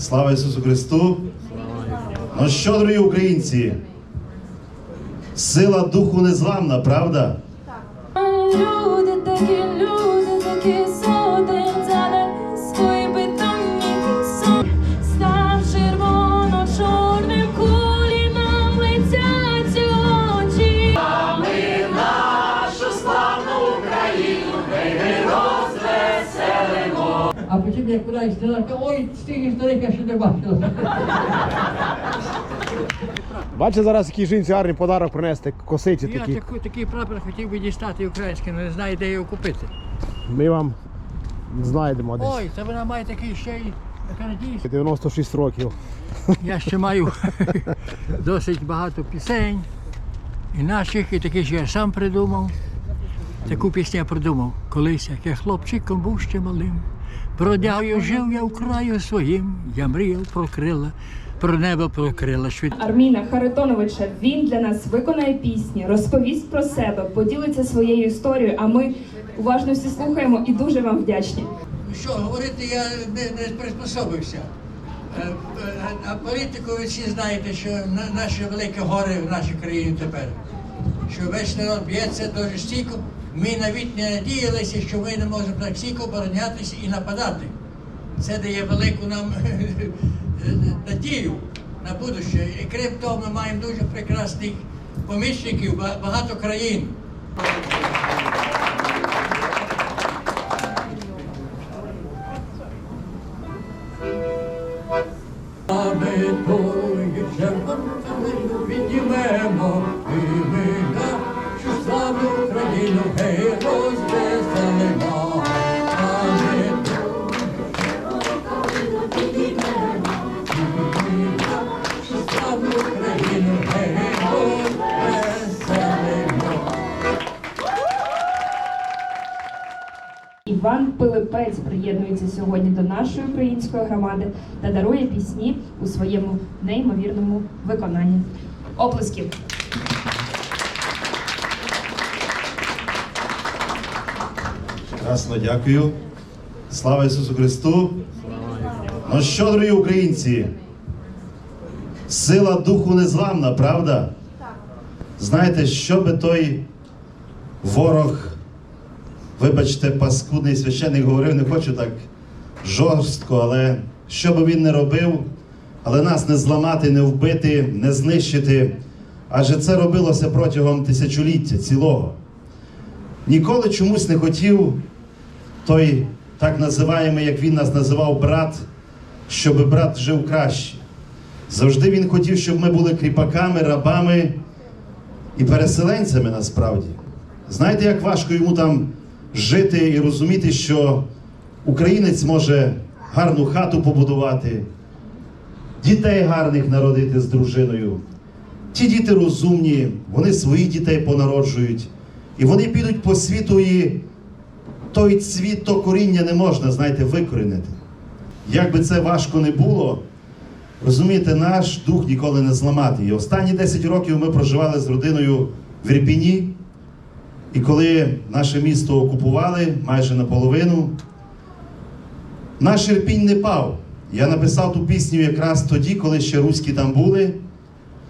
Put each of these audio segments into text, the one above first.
Слава Ісусу Христу! Ну що, дорогі українці? Сила духу незламна, правда? Люди такі, люди такі А потім як кудись далеко, ой, стільки здалека я ще не бачила. Бачите, зараз який жінці гарний подарок принести, косиці Я такі. таку, такий прапор хотів би дістати український, але не знаю, де його купити. Ми вам знайдемо десь. Ой, це вона має такий ще й канадійський. 96 років. Я ще маю досить багато пісень. І наших, і таких, що я сам придумав. Таку пісню я придумав колись, як я хлопчиком був ще малим. Бродяю жив я в краю своїм, я мріяв про крила, про небо про крила. Швид... Арміна Харитоновича. Він для нас виконає пісні, розповість про себе, поділиться своєю історією. А ми уважно всі слухаємо і дуже вам вдячні. Що, говорити я не, не приспособився. Е, е, А політику ви всі знаєте, що на- наші великі гори в нашій країні тепер. Що весь народ б'ється дуже стійко. Ми навіть не надіялися, що ми не можемо так всіх оборонятися і нападати. Це дає велику нам надію на будущее. І крім того, ми маємо дуже прекрасних помічників, багато країн. Іван Пилипець приєднується сьогодні до нашої української громади та дарує пісні у своєму неймовірному виконанні. Оплесків! Красно дякую. Слава Ісусу Христу! Ну що, дорогі українці? Сила духу незламна, правда? Знаєте, що би той ворог, вибачте, паскудний священник говорив, не хочу так жорстко, але що би він не робив, але нас не зламати, не вбити, не знищити. Адже це робилося протягом тисячоліття цілого. Ніколи чомусь не хотів той так називаємий, як він нас називав, брат, щоб брат жив краще. Завжди він хотів, щоб ми були кріпаками, рабами і переселенцями насправді. Знаєте, як важко йому там жити і розуміти, що українець може гарну хату побудувати, дітей гарних народити з дружиною. Ті діти розумні, вони своїх дітей понароджують, і вони підуть по світу і той цвіт, то коріння не можна, знаєте, викорінити. Як би це важко не було, розумієте, наш дух ніколи не зламати. І останні 10 років ми проживали з родиною в Ірпіні. І коли наше місто окупували майже наполовину, наш Ірпінь не пав. Я написав ту пісню якраз тоді, коли ще руські там були.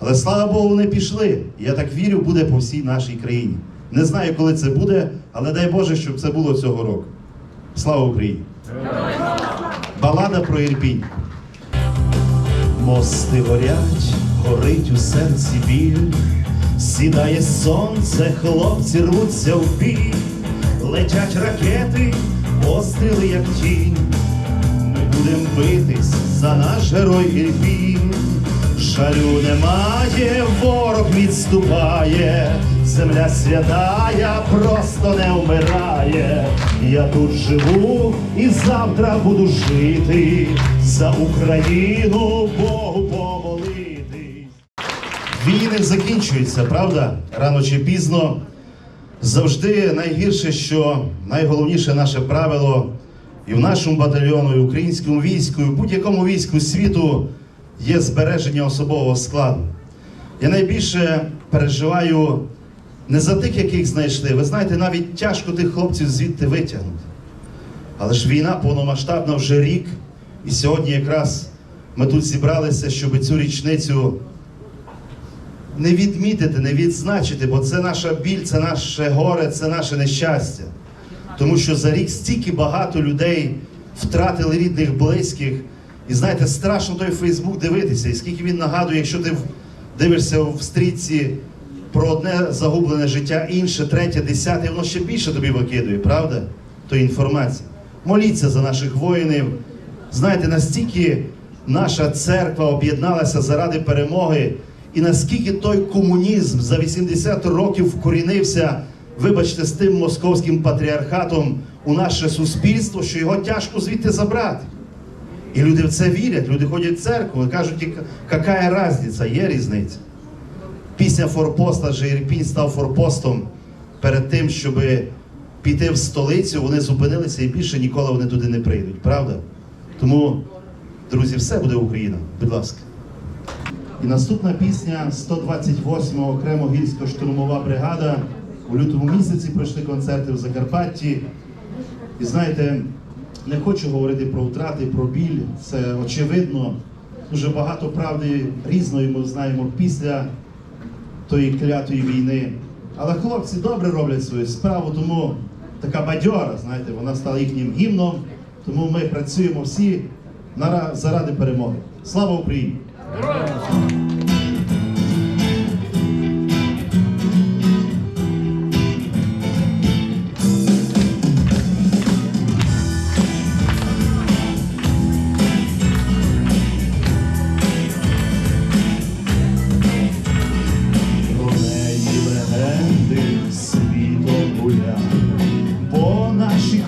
Але слава Богу, вони пішли. Я так вірю, буде по всій нашій країні. Не знаю, коли це буде, але дай Боже, щоб це було цього року. Слава Україні! Балада про Ірпінь. Мости горять, горить у серці біль, сідає сонце, хлопці рвуться в бій, летять ракети, постріли, як тінь. Ми будем битись за наш герой Ірпінь. Жалю немає, ворог відступає, земля святая просто не вмирає. Я тут живу і завтра буду жити, за Україну Богу. Війни закінчуються, правда? Рано чи пізно. Завжди найгірше, що найголовніше наше правило і в нашому батальйону, і в українському війську, і в будь-якому війську світу є збереження особового складу. Я найбільше переживаю не за тих, яких знайшли. Ви знаєте, навіть тяжко тих хлопців звідти витягнути. Але ж війна повномасштабна вже рік, і сьогодні якраз ми тут зібралися, щоб цю річницю не відмітити, не відзначити, бо це наша біль, це наше горе, це наше нещастя. Тому що за рік стільки багато людей втратили рідних, близьких. І знаєте, страшно той Фейсбук дивитися, і скільки він нагадує, якщо ти дивишся в стрічці про одне загублене життя, інше, третє, десяте, воно ще більше тобі викидує, правда? Тої інформації. Моліться за наших воїнів. Знаєте, настільки наша церква об'єдналася заради перемоги, і наскільки той комунізм за 80 років вкорінився, вибачте, з тим московським патріархатом у наше суспільство, що його тяжко звідти забрати. І люди в це вірять, люди ходять в церкву і кажуть, яка різниця, є різниця. Після форпоста же Ірпінь став форпостом перед тим, щоб піти в столицю, вони зупинилися і більше ніколи вони туди не прийдуть, правда? Тому, друзі, все буде Україна, будь ласка. І наступна пісня 128 го окремо гірсько-штурмова бригада. У лютому місяці пройшли концерти в Закарпатті. І знаєте, не хочу говорити про втрати, про біль. Це очевидно. Дуже багато правди різної ми знаємо після тої клятої війни. Але хлопці добре роблять свою справу, тому така бадьора, знаєте, вона стала їхнім гімном. Тому ми працюємо всі заради перемоги. Слава Україні!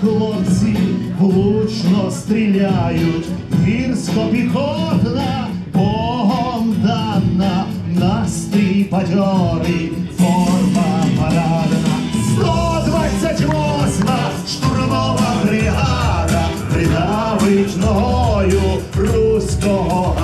Хлопці влучно стріляють, гірсько-піхотна, Богом бадьорий, форма парадна, 128 штурмова бригада. Придавить ногою руського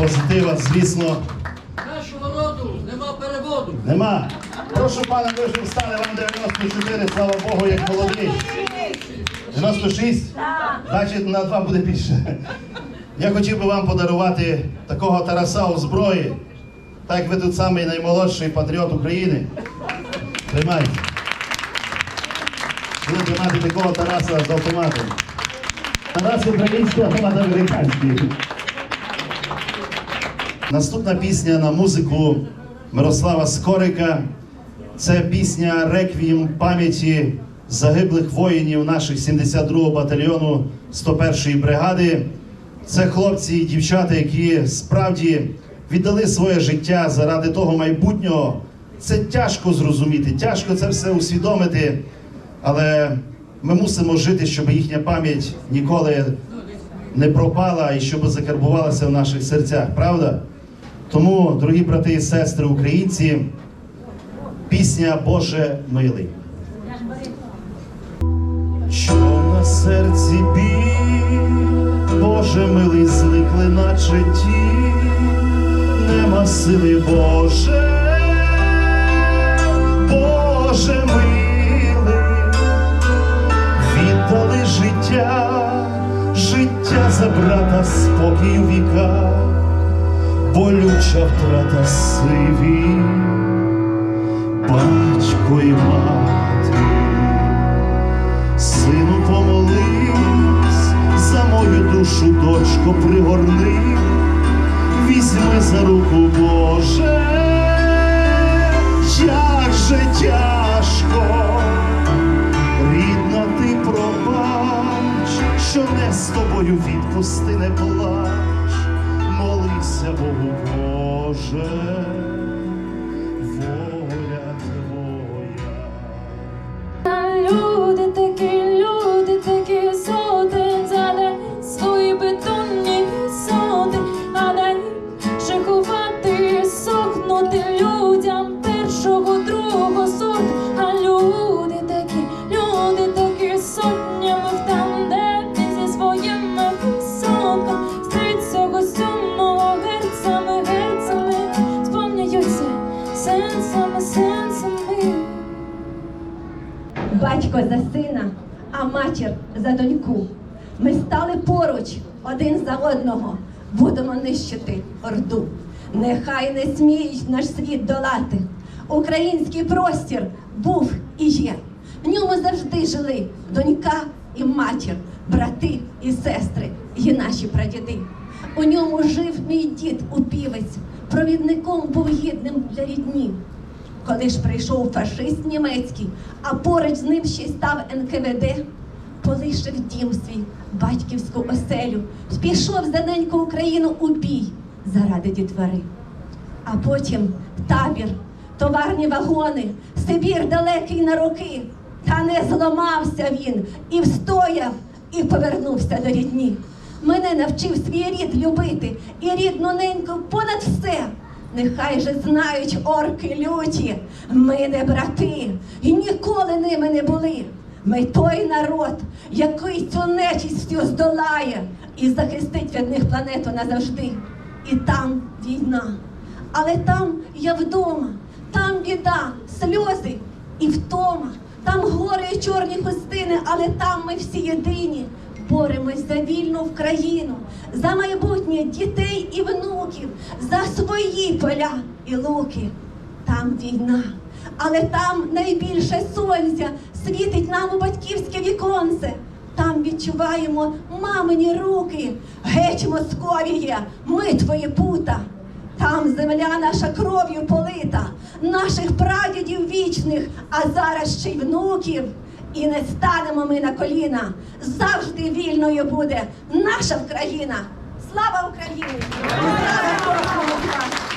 позитива, звісно. Нашого роду нема переводу. Нема. Прошу пане, ви вже встали, вам 94, слава Богу, як молодий. 96? Значить, на два буде більше. Я хотів би вам подарувати такого Тараса у зброї. Так як ви тут самий наймолодший патріот України. Тримайте. Буду тримати такого Тараса з автоматом. Тарас український, автомат американський. Наступна пісня на музику Мирослава Скорика. Це пісня Реквієм пам'яті загиблих воїнів наших 72-го батальйону 101-ї бригади. Це хлопці і дівчата, які справді віддали своє життя заради того майбутнього. Це тяжко зрозуміти, тяжко це все усвідомити, але ми мусимо жити, щоб їхня пам'ять ніколи не пропала і щоб закарбувалася в наших серцях, правда? Тому, дорогі брати і сестри українці, пісня Боже милий. Що на серці біль, Боже милий, зникли наче ті, нема сили Боже, Боже милий, віддали життя, життя за брата спокій у віках болюча втрата сиві, батько і мати, сину помолись, за мою душу, дочко, пригорни, візьми за руку Боже, як же тяжко, рідна ти пробач, що не з тобою відпусти не плач, молися Богу Боже, воля твоя. Люди такі, люди такі соти, за свої бетонні соти, а дай ще ховати, сохнути людям першого, за доньку. Ми стали поруч один за одного, будемо нищити орду. Нехай не сміють наш світ долати. Український простір був і є. В ньому завжди жили донька і матір, брати і сестри, і наші прадіди. У ньому жив мій дід упівець, провідником був гідним для рідні. Коли ж прийшов фашист німецький, а поруч з ним ще й став НКВД, полишив дім свій, батьківську оселю, пішов за неньку Україну у бій заради дітвори. А потім табір, товарні вагони, Сибір далекий на роки. Та не зламався він і встояв, і повернувся до рідні. Мене навчив свій рід любити і рідну неньку понад все. Нехай же знають орки люті, ми не брати, і ніколи ними не були. Ми той народ, який цю нечисть всю здолає і захистить від них планету назавжди. І там війна. Але там я вдома, там біда, сльози і втома. Там гори і чорні хустини, але там ми всі єдині. Боремось за вільну в країну, за майбутнє дітей і внуків, за свої поля і луки. Там війна, але там найбільше сонця світить нам у батьківське віконце. Там відчуваємо мамині руки. Геть Московіє, ми твої пута. Там земля наша кров'ю полита, наших прадідів вічних, а зараз ще й внуків. І не станемо ми на коліна. Завжди вільною буде наша Україна. Слава Україні! Слава Україні!